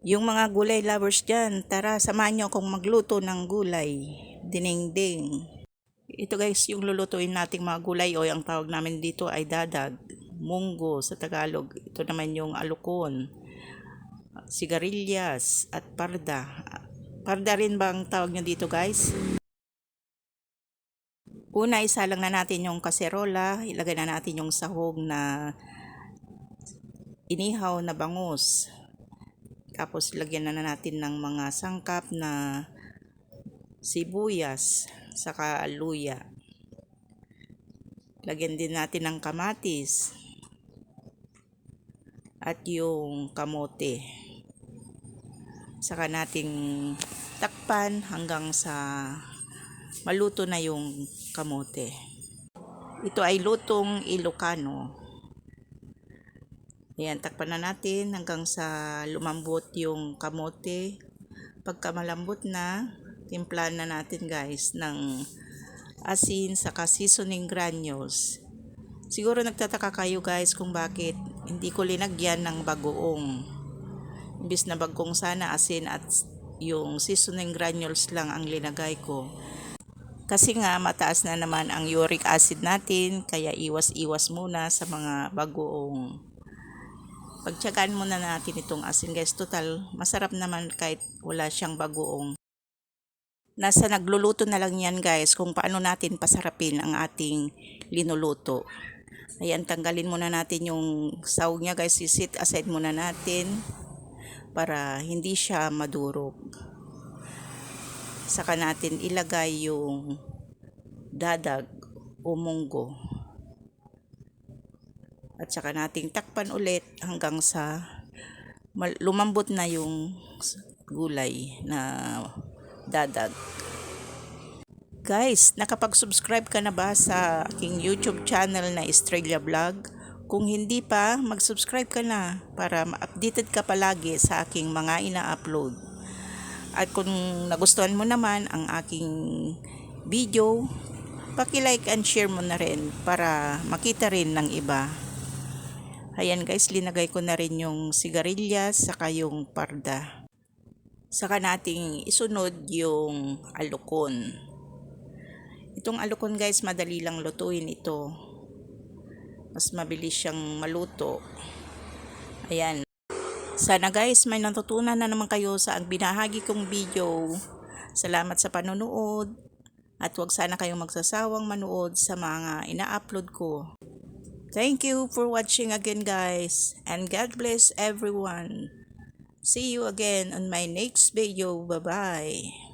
Yung mga gulay lovers dyan, tara samahan nyo akong magluto ng gulay. Dinengdeng. Ito guys, yung lulutuin nating mga gulay o ang tawag namin dito ay dadag, munggo sa Tagalog. Ito naman yung alukon, sigarilyas at parda. Parda rin ba ang tawag nyo dito guys? Una, isa lang na natin yung kaserola. Ilagay na natin yung sahog na inihaw na bangus. Tapos lagyan na natin ng mga sangkap na sibuyas saka luya. Lagyan din natin ng kamatis at yung kamote. Saka nating takpan hanggang sa maluto na yung kamote. Ito ay lutong Ilocano. Ayan, takpan na natin hanggang sa lumambot yung kamote. Pagka malambot na, timplan na natin guys ng asin saka seasoning granules. Siguro nagtataka kayo guys kung bakit hindi ko linagyan ng bagoong. Imbis na bagong sana asin at yung seasoning granules lang ang linagay ko. Kasi nga mataas na naman ang uric acid natin kaya iwas-iwas muna sa mga bagoong. Pagtsagaan muna natin itong asin guys. Total, masarap naman kahit wala siyang bagoong. Nasa nagluluto na lang yan guys kung paano natin pasarapin ang ating linuluto. Ayan, tanggalin muna natin yung sahog niya guys. Sit aside muna natin para hindi siya madurog. Saka natin ilagay yung dadag o munggo. At saka nating takpan ulit hanggang sa lumambot na yung gulay na dadag. Guys, nakapag-subscribe ka na ba sa aking YouTube channel na Estrella Vlog? Kung hindi pa, mag-subscribe ka na para ma-updated ka palagi sa aking mga ina-upload. At kung nagustuhan mo naman ang aking video, paki-like and share mo na rin para makita rin ng iba. Ayan guys, linagay ko na rin yung sigarilyas saka yung parda. Saka nating isunod yung alukon. Itong alukon guys, madali lang lutuin ito. Mas mabilis siyang maluto. Ayan. Sana guys, may natutunan na naman kayo sa ang binahagi kong video. Salamat sa panonood. At huwag sana kayong magsasawang manood sa mga ina-upload ko. Thank you for watching again guys. And God bless everyone. See you again on my next video. Bye-bye.